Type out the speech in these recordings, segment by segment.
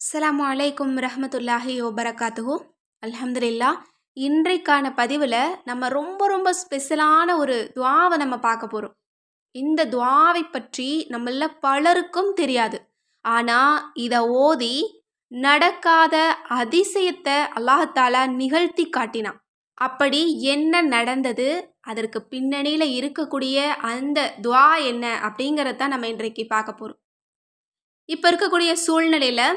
அஸ்லாம் வலைக்கும் ரஹமத்துல்லாஹி வபரகாத்துஹு. அலமதுல்லா இன்றைக்கான பதிவில் நம்ம ரொம்ப ரொம்ப ஸ்பெஷலான ஒரு துவாவை நம்ம பார்க்க போகிறோம் இந்த துவாவை பற்றி நம்மள பலருக்கும் தெரியாது. ஆனால் இதை ஓதி நடக்காத அதிசயத்தை அல்லாஹாலா நிகழ்த்தி காட்டினான். அப்படி என்ன நடந்தது? அதற்கு பின்னணியில் இருக்கக்கூடிய அந்த துவா என்ன அப்படிங்கிறத நம்ம இன்றைக்கு பார்க்க போகிறோம் இப்போ இருக்கக்கூடிய சூழ்நிலையில்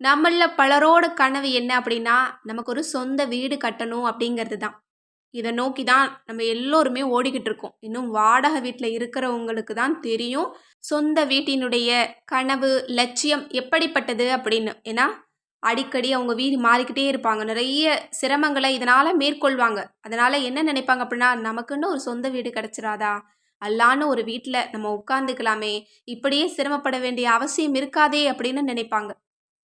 நம்மள பலரோட கனவு என்ன அப்படின்னா நமக்கு ஒரு சொந்த வீடு கட்டணும் அப்படிங்கிறது தான் இதை நோக்கி தான் நம்ம எல்லோருமே ஓடிக்கிட்டு இருக்கோம். இன்னும் வாடகை வீட்டில் இருக்கிறவங்களுக்கு தான் தெரியும் சொந்த வீட்டினுடைய கனவு லட்சியம் எப்படிப்பட்டது அப்படின்னு. ஏன்னா அடிக்கடி அவங்க வீடு மாறிக்கிட்டே இருப்பாங்க. நிறைய சிரமங்களை இதனால் மேற்கொள்வாங்க. அதனால் என்ன நினைப்பாங்க அப்படின்னா நமக்குன்னு ஒரு சொந்த வீடு கிடச்சிராதா? அல்லான்னு ஒரு வீட்டில் நம்ம உட்காந்துக்கலாமே இப்படியே சிரமப்பட வேண்டிய அவசியம் இருக்காதே அப்படின்னு நினைப்பாங்க.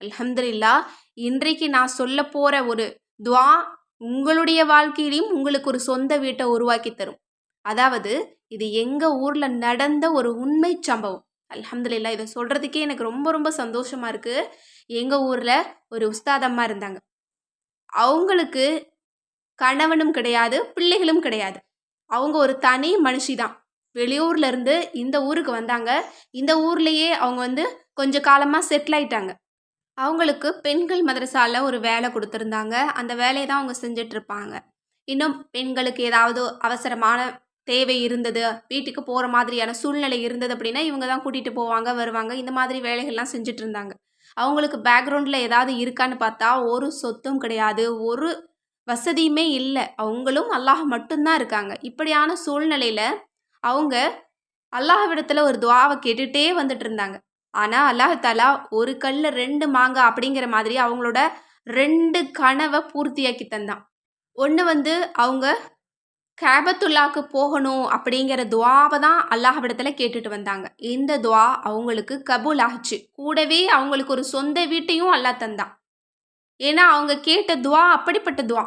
அலமதுல்லா இன்றைக்கு நான் சொல்ல போகிற ஒரு துவா உங்களுடைய வாழ்க்கையிலையும் உங்களுக்கு ஒரு சொந்த வீட்டை உருவாக்கி தரும். அதாவது இது எங்கள் ஊரில் நடந்த ஒரு உண்மை சம்பவம். அல்ஹம்துலில்லா இதை சொல்கிறதுக்கே எனக்கு ரொம்ப ரொம்ப சந்தோஷமாக இருக்குது எங்கள் ஊரில் ஒரு உஸ்தாதம்மா இருந்தாங்க. அவங்களுக்கு கணவனும் கிடையாது பிள்ளைகளும் கிடையாது. அவங்க ஒரு தனி மனுஷி தான். வெளியூர்ல இருந்து இந்த ஊருக்கு வந்தாங்க. இந்த ஊர்லேயே அவங்க வந்து கொஞ்ச காலமாக செட்டில் ஆயிட்டாங்க. அவங்களுக்கு பெண்கள் மதரசாவில் ஒரு வேலை கொடுத்துருந்தாங்க. அந்த வேலையை தான் அவங்க செஞ்சிட்ருப்பாங்க இன்னும் பெண்களுக்கு ஏதாவது அவசரமான தேவை இருந்தது வீட்டுக்கு போகிற மாதிரியான சூழ்நிலை இருந்தது அப்படின்னா இவங்க தான் கூட்டிகிட்டு போவாங்க வருவாங்க. இந்த மாதிரி வேலைகள்லாம் செஞ்சுட்டு இருந்தாங்க அவங்களுக்கு பேக்ரவுண்டில் ஏதாவது இருக்கான்னு பார்த்தா ஒரு சொத்தும் கிடையாது ஒரு வசதியுமே இல்லை. அவங்களும் அல்லாஹ் மட்டும்தான் இருக்காங்க. இப்படியான சூழ்நிலையில் அவங்க அல்லாஹ்விடத்தில் ஒரு துவாவை கேட்டுகிட்டே வந்துட்டு இருந்தாங்க ஆனால் அல்லாஹாலா ஒரு கல்ல ரெண்டு மாங்காய் அப்படிங்கிற மாதிரி அவங்களோட ரெண்டு கனவை பூர்த்தியாக்கி தந்தான். ஒன்று வந்து அவங்க கேபத்துல்லாக்கு போகணும் அப்படிங்கிற துவாவை தான் அல்லாஹ்விடத்தில் கேட்டுட்டு வந்தாங்க. இந்த துவா அவங்களுக்கு கபூல் ஆகிச்சு கூடவே அவங்களுக்கு ஒரு சொந்த வீட்டையும் அல்லாஹ் தந்தான். ஏன்னா அவங்க கேட்ட துவா அப்படிப்பட்ட துவா.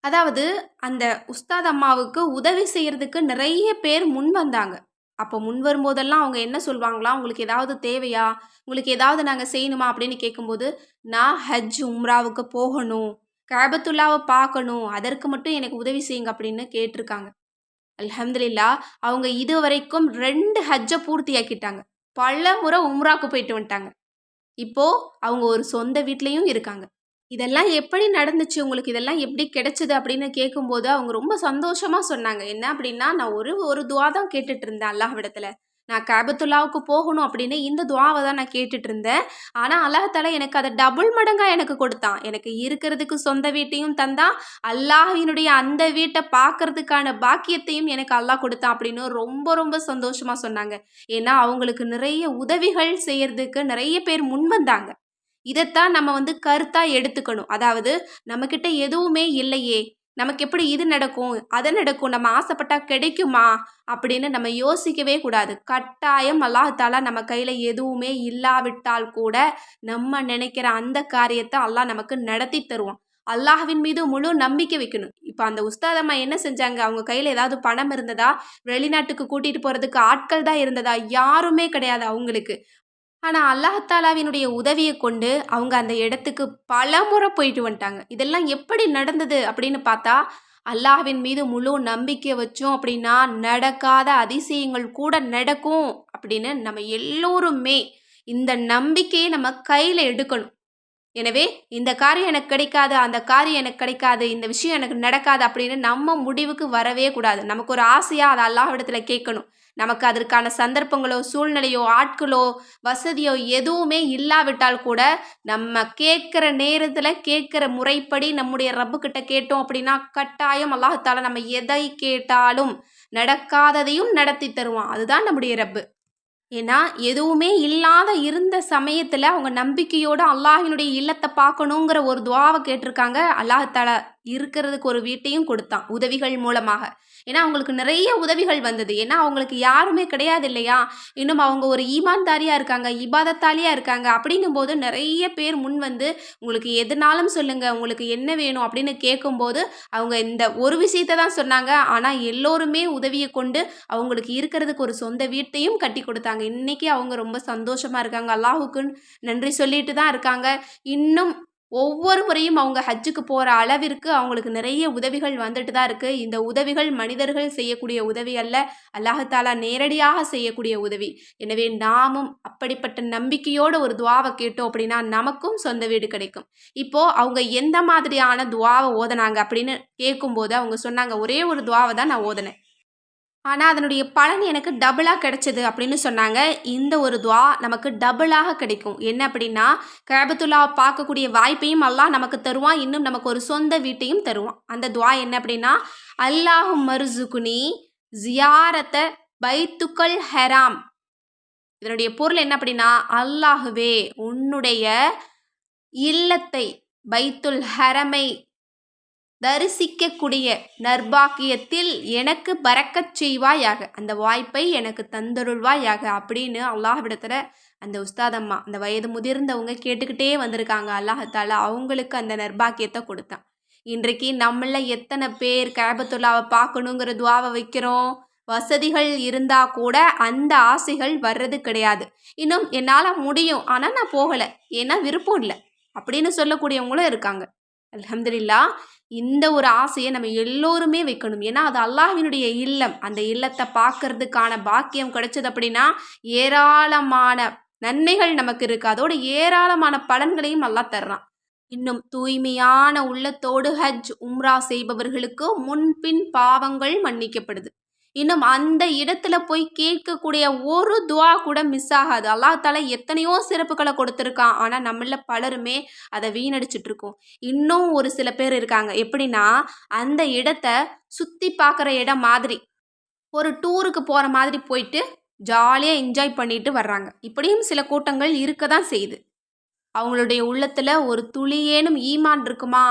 அதாவது அந்த உஸ்தாத் அம்மாவுக்கு உதவி செய்கிறதுக்கு நிறைய பேர் முன் வந்தாங்க. அப்போ முன் வரும்போதெல்லாம் அவங்க என்ன சொல்வாங்களா? உங்களுக்கு ஏதாவது தேவையா? உங்களுக்கு ஏதாவது நாங்கள் செய்யணுமா? அப்படின்னு கேட்கும்போது நான் ஹஜ் உம்ராவுக்கு போகணும். கேபத்துல்லாவை பார்க்கணும். அதற்கு மட்டும் எனக்கு உதவி செய்யுங்க அப்படின்னு கேட்டிருக்காங்க. அல்ஹம்துலில்லா அவங்க இது வரைக்கும் ரெண்டு ஹஜ்ஜை பூர்த்தியாக்கிட்டாங்க. பல முறை உம்ராவுக்கு போயிட்டு வந்துட்டாங்க. இப்போது அவங்க ஒரு சொந்த வீட்லேயும் இருக்காங்க. இதெல்லாம் எப்படி நடந்துச்சு? உங்களுக்கு இதெல்லாம் எப்படி கிடைச்சது? அப்படின்னு கேட்கும்போது அவங்க ரொம்ப சந்தோஷமாக சொன்னாங்க. என்ன அப்படின்னா நான் ஒரு ஒரு துவா தான் கேட்டுட்டு இருந்தேன் அல்லாஹ்விடத்தில். நான் கேபத்துல்லாவுக்கு போகணும் அப்படின்னு இந்த துவாவை தான் நான் கேட்டுட்டு இருந்தேன். ஆனால் அல்லாஹால எனக்கு அதை டபுள் மடங்காக எனக்கு கொடுத்தான். எனக்கு இருக்கிறதுக்கு சொந்த வீட்டையும் தந்தான் அல்லாஹினுடைய அந்த வீட்டை பார்க்கறதுக்கான பாக்கியத்தையும் எனக்கு அல்லாஹ் கொடுத்தான் அப்படின்னு ரொம்ப ரொம்ப சந்தோஷமாக சொன்னாங்க. ஏன்னா அவங்களுக்கு நிறைய உதவிகள் செய்யறதுக்கு நிறைய பேர் முன் வந்தாங்க. இதைத்தான் நம்ம வந்து கருத்தாக எடுத்துக்கணும். அதாவது நம்மக்கிட்ட எதுவுமே இல்லையே நமக்கு எப்படி இது நடக்கும் அதை நடக்கும் நம்ம ஆசைப்பட்டா கிடைக்குமா அப்படின்னு நம்ம யோசிக்கவே கூடாது. கட்டாயம் அல்லாஹாலா நம்ம கையில் எதுவுமே இல்லாவிட்டால் கூட நம்ம நினைக்கிற அந்த காரியத்தை அல்லாஹ் நமக்கு நடத்தி தருவான். அல்லாஹ்வின் மீது முழு நம்பிக்கை வைக்கணும். இப்போ அந்த உஸ்தாதம்மா என்ன செஞ்சாங்க? அவங்க கையில் ஏதாவது பணம் இருந்ததா? வெளிநாட்டுக்கு கூட்டிகிட்டு போகிறதுக்கு ஆட்கள் தான் இருந்ததா? யாருமே கிடையாது அவங்களுக்கு. ஆனால் அல்லாஹாலாவினுடைய உதவியை கொண்டு அவங்க அந்த இடத்துக்கு பல முறை போயிட்டு வந்துட்டாங்க. இதெல்லாம் எப்படி நடந்தது அப்படின்னு பார்த்தா அல்லாஹ்வின் மீது முழு நம்பிக்கை வச்சோம் அப்படின்னா நடக்காத அதிசயங்கள் கூட நடக்கும் அப்படின்னு நம்ம எல்லோருமே இந்த நம்பிக்கையை நம்ம கையில் எடுக்கணும். எனவே இந்த காரியம் எனக்கு கிடைக்காது அந்த காரியம் எனக்கு கிடைக்காது இந்த விஷயம் எனக்கு நடக்காது அப்படின்னு நம்ம முடிவுக்கு வரவே கூடாது. நமக்கு ஒரு ஆசையாக அதை இடத்துல கேட்கணும். நமக்கு அதற்கான சந்தர்ப்பங்களோ சூழ்நிலையோ ஆட்களோ வசதியோ எதுவுமே இல்லாவிட்டால் கூட நம்ம கேட்குற நேரத்தில் கேட்குற முறைப்படி நம்முடைய ரப்புக்கிட்ட கேட்டோம் அப்படின்னா கட்டாயம் அல்லாஹால நம்ம எதை கேட்டாலும் நடக்காததையும் நடத்தி தருவான். அதுதான் நம்முடைய ரப்பு. ஏன்னா எதுவுமே இல்லாத இருந்த சமயத்தில் அவங்க நம்பிக்கையோடு அல்லாஹினுடைய இல்லத்தை பார்க்கணுங்கிற ஒரு துவாவை கேட்டிருக்காங்க. அல்லாஹால இருக்கிறதுக்கு ஒரு வீட்டையும் கொடுத்தான் உதவிகள் மூலமாக. ஏன்னா அவங்களுக்கு நிறைய உதவிகள் வந்தது. ஏன்னா அவங்களுக்கு யாருமே கிடையாது இல்லையா இன்னும் அவங்க ஒரு ஈமான்தாரியாக இருக்காங்க இபாதத்தாலியாக இருக்காங்க அப்படிங்கும்போது நிறைய பேர் முன் வந்து உங்களுக்கு எதுனாலும் சொல்லுங்கள் உங்களுக்கு என்ன வேணும்? அப்படின்னு கேட்கும்போது அவங்க இந்த ஒரு விஷயத்த தான் சொன்னாங்க. ஆனால் எல்லோருமே உதவியை கொண்டு அவங்களுக்கு இருக்கிறதுக்கு ஒரு சொந்த வீட்டையும் கட்டி கொடுத்தாங்க. இன்றைக்கி அவங்க ரொம்ப சந்தோஷமாக இருக்காங்க. அல்லாஹுக்கு நன்றி சொல்லிட்டு தான் இருக்காங்க. இன்னும் ஒவ்வொரு முறையும் அவங்க ஹஜ்ஜுக்கு போகிற அளவிற்கு அவங்களுக்கு நிறைய உதவிகள் வந்துட்டு தான் இருக்குது இந்த உதவிகள் மனிதர்கள் செய்யக்கூடிய உதவி அல்ல அல்லாஹாலா நேரடியாக செய்யக்கூடிய உதவி. எனவே நாமும் அப்படிப்பட்ட நம்பிக்கையோட ஒரு துவாவை கேட்டோம் அப்படின்னா நமக்கும் சொந்த வீடு கிடைக்கும். இப்போது அவங்க எந்த மாதிரியான துவாவை ஓதனாங்க அப்படின்னு கேட்கும்போது அவங்க சொன்னாங்க ஒரே ஒரு துவாவை தான் நான் ஓதனேன். ஆனால் அதனுடைய பலன் எனக்கு டபுளாக கிடைச்சது அப்படின்னு சொன்னாங்க. இந்த ஒரு துவா நமக்கு டபுளாக கிடைக்கும். என்ன அப்படின்னா கேபத்துல்லாவை பார்க்கக்கூடிய வாய்ப்பையும் அல்லாஹ் நமக்கு தருவான். இன்னும் நமக்கு ஒரு சொந்த வீட்டையும் தருவான். அந்த துவா என்ன அப்படின்னா அல்லாஹு மருசுகுனி ஜியாரத்தை பைத்துக்கள் ஹெராம். இதனுடைய பொருள் என்ன அப்படின்னா அல்லாஹுவே உன்னுடைய இல்லத்தை பைத்துல் ஹரமை தரிசிக்கக்கூடிய நர்பாக்கியத்தில் எனக்கு பறக்கச் செய்வாயாக. அந்த வாய்ப்பை எனக்கு தந்தருள்வாயாக அப்படின்னு அல்லாஹ்விடத்தில் அந்த உஸ்தாதம்மா அந்த வயது முதிர்ந்தவங்க கேட்டுக்கிட்டே வந்திருக்காங்க. அல்லாஹால அவங்களுக்கு அந்த நர்பாக்கியத்தை கொடுத்தான். இன்றைக்கு நம்மள எத்தனை பேர் கேபத்துல்லாவை பார்க்கணுங்கிற துவாவை வைக்கிறோம். வசதிகள் இருந்தால் கூட அந்த ஆசைகள் வர்றது கிடையாது. இன்னும் என்னால் முடியும். ஆனால் நான் போகலை. ஏன்னா விருப்பம் இல்லை. அப்படின்னு சொல்லக்கூடியவங்களும் இருக்காங்க. அலமதுல்லா இந்த ஒரு ஆசையை நம்ம எல்லோருமே வைக்கணும். ஏன்னா அது அல்லாஹினுடைய இல்லம். அந்த இல்லத்தை பார்க்கறதுக்கான பாக்கியம் கிடைச்சது அப்படின்னா ஏராளமான நன்மைகள் நமக்கு இருக்குது அதோட ஏராளமான பலன்களையும் நல்லா தர்றான். இன்னும் தூய்மையான உள்ளத்தோடு ஹஜ் உம்ரா செய்பவர்களுக்கு முன்பின் பாவங்கள் மன்னிக்கப்படுது. இன்னும் அந்த இடத்துல போய் கேட்கக்கூடிய ஒரு துவா கூட மிஸ் ஆகாது. அல்லாஹால எத்தனையோ சிறப்புகளை கொடுத்துருக்கான். ஆனால் நம்மள பலருமே அதை வீணடிச்சிட்டு இருக்கோம் இன்னும் ஒரு சில பேர் இருக்காங்க. எப்படின்னா அந்த இடத்த சுற்றி பார்க்குற இடம் மாதிரி ஒரு டூருக்கு போகிற மாதிரி போயிட்டு ஜாலியாக என்ஜாய் பண்ணிட்டு வர்றாங்க. இப்படியும் சில கூட்டங்கள் இருக்க தான் செய்யுது அவங்களுடைய உள்ளத்தில் ஒரு துளியேனும் ஈமான் இருக்குமா?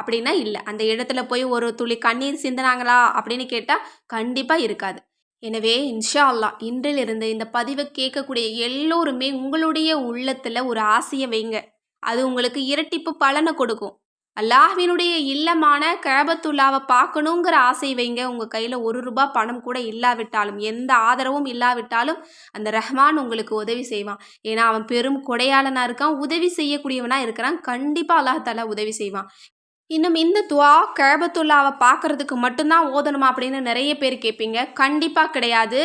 அப்படின்னா இல்லை. அந்த இடத்துல போய் ஒரு துளி கண்ணீர் சிந்தினாங்களா அப்படின்னு கேட்டால் கண்டிப்பாக இருக்காது. எனவே இன்ஷா அல்லா இன்றிலிருந்து இந்த பதிவை கேட்கக்கூடிய எல்லோருமே உங்களுடைய உள்ளத்தில் ஒரு ஆசையை வைங்க. அது உங்களுக்கு இரட்டிப்பு பலனை கொடுக்கும். அல்லாஹ்வினுடைய இல்லமான கேபத்துல்லாவை பார்க்கணுங்கிற ஆசை வைங்க. உங்கள் கையில் ஒரு ரூபா பணம் கூட இல்லாவிட்டாலும் எந்த ஆதரவும் இல்லாவிட்டாலும் அந்த ரஹ்மான் உங்களுக்கு உதவி செய்வான். ஏன்னா அவன் பெரும் கொடையாளனாக இருக்கான் உதவி செய்யக்கூடியவனாக இருக்கிறான். கண்டிப்பாக அல்லாஹால உதவி செய்வான். இன்னும் இந்த துவா கழபத்துல்லாவை பார்க்குறதுக்கு மட்டும்தான் ஓதணுமா அப்படின்னு நிறைய பேர் கேட்பீங்க. கண்டிப்பாக கிடையாது.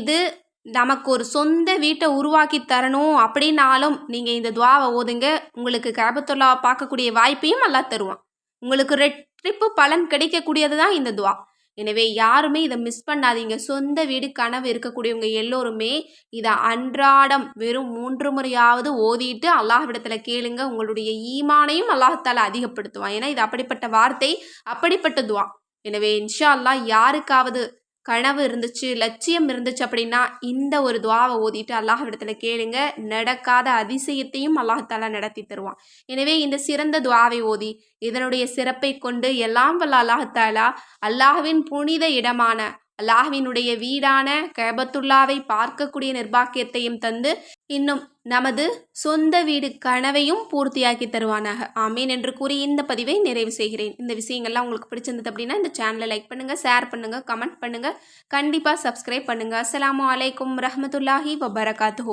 இது நமக்கு ஒரு சொந்த வீட்டை உருவாக்கி தரணும் அப்படின்னாலும் நீங்கள் இந்த துவாவை ஓதுங்க. உங்களுக்கு கழபத்துல்லாவை பார்க்கக்கூடிய வாய்ப்பையும் நல்லா தருவான். உங்களுக்கு ரெட்டிப்பு பலன் கிடைக்கக்கூடியது தான் இந்த துவா. எனவே யாருமே இதை மிஸ் பண்ணாதீங்க. சொந்த வீடு கனவு இருக்கக்கூடியவங்க எல்லோருமே இதை அன்றாடம் வெறும் மூன்று முறையாவது ஓதிட்டு அல்லாஹ்விடத்தில் கேளுங்க. உங்களுடைய ஈமானையும் அல்லாஹால அதிகப்படுத்துவான். ஏன்னா இது அப்படிப்பட்ட வார்த்தை அப்படிப்பட்ட துவா. எனவே இன்ஷா அல்லாஹ் யாருக்காவது கனவு இருந்துச்சு லட்சியம் இருந்துச்சு அப்படின்னா இந்த ஒரு துவாவை ஓதிட்டு அல்லாஹ்விடத்துல கேளுங்க. நடக்காத அதிசயத்தையும் அல்லாஹால நடத்தி தருவான். எனவே இந்த சிறந்த துவாவை ஓதி இதனுடைய சிறப்பை கொண்டு எல்லாம் வல்ல அல்லாஹாலா அல்லாஹ்வின் புனித இடமான அல்லாஹ்வினுடைய வீடான கேபத்துல்லாவை பார்க்கக்கூடிய நிர்பாக்கியத்தையும் தந்து இன்னும் நமது சொந்த வீடு கனவையும் பூர்த்தியாக்கி தருவானாக. ஆமீன் என்று கூறி இந்த பதிவை நிறைவு செய்கிறேன். இந்த விஷயங்கள்லாம் உங்களுக்கு பிடிச்சிருந்தது அப்படின்னா இந்த சேனலை லைக் பண்ணுங்கள் ஷேர் பண்ணுங்கள் கமெண்ட் பண்ணுங்கள் கண்டிப்பாக சப்ஸ்கிரைப் பண்ணுங்கள் அஸ்லாம் வலைக்கம் ரஹமத்துல்லாஹி வபரகாத்து